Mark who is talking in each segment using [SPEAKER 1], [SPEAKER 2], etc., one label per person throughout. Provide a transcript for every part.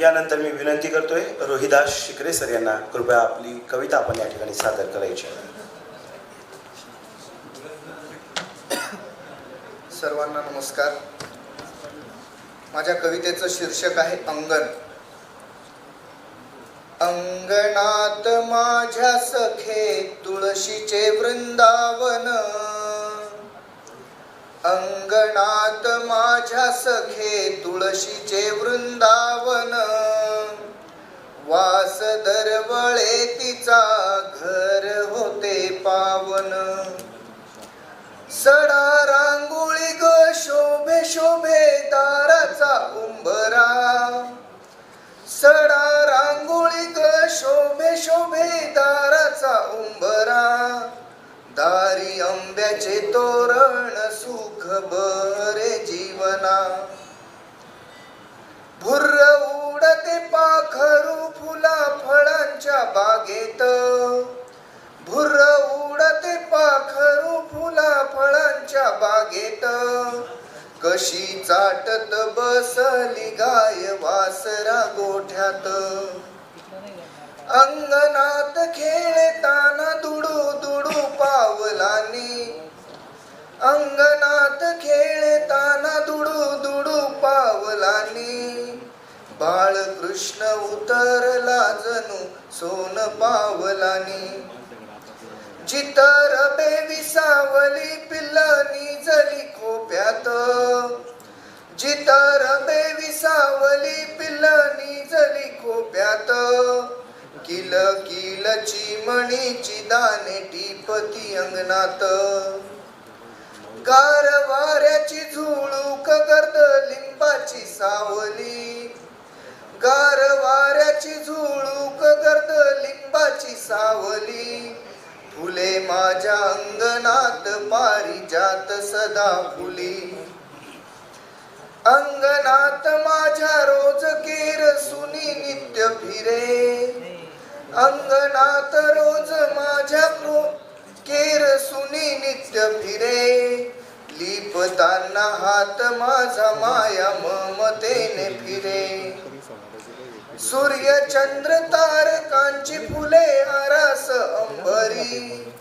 [SPEAKER 1] यानंतर मी विनंती करतोय रोहिदास शिकरे सर यांना कृपया आपली कविता आपण या ठिकाणी सादर करायची
[SPEAKER 2] सर्वांना नमस्कार. माझ्या कवितेचं शीर्षक आहे अंगण. अंगणात माझ्या सखे तुळशीचे वृंदावन. अंगणात माझ्या सखे तुळशीचे वास दरवळे तिचा घर होते पावन. सडा रांगोळी ग शोभे शोभे दाराचा उंबरा. सडा रांगोळी ग शोभे शोभे दाराचा उंबरा. दारी आंब्याचे तोरण सुख बरे जीवना. येत. भुर उडते पाखरू फुला फळांच्या बागेत. कशी चाटत बसली गाय वासरा गोठ्यात. अंगणात खेळताना दुडू दुडू पावलानी. अंगणात खेळताना दुडू दुडू पावलानी. बाळकृष्ण उतरला जणू सोन पावलानी. जितर बेविसावली पिल्लानी जली खोप्यात जितर बेविसावली पिल्लानी जली खोप्यात किल किलची मणीची दाने टिपती अंगणात. गार वाऱ्याची झुळूक गर्द लिंबाची सावली. वाऱ्याची झुळूक गर्द लिंबाची सावली. फुले माझ्या अंगणात पारिजात सदा फुली. अंगणात माझ्या रोज केर सुनी नित्य फिरे. अंगणात रोज माझ्या केर सुनी नित्य फिरे. लिपताना हात माझा माया ममतेने फिरे. सूर्य चंद्र तारकांची फुले आरास अंबरी.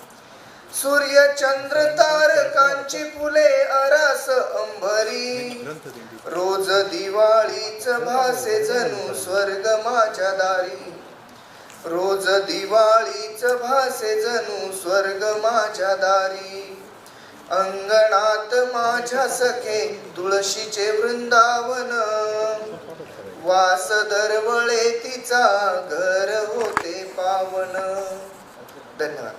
[SPEAKER 2] सूर्य चंद्र तारकांची फुले आरास अंबरी. रोज दिवाळीच भासे जणू स्वर्ग माझ्या दारी. रोज दिवाळीच भासे जणू स्वर्ग माझ्या दारी. अंगणात माझ्या सखे तुळशीचे वृंदावन. वास दरवळे तिचा घर होते पावन. धन्यवाद.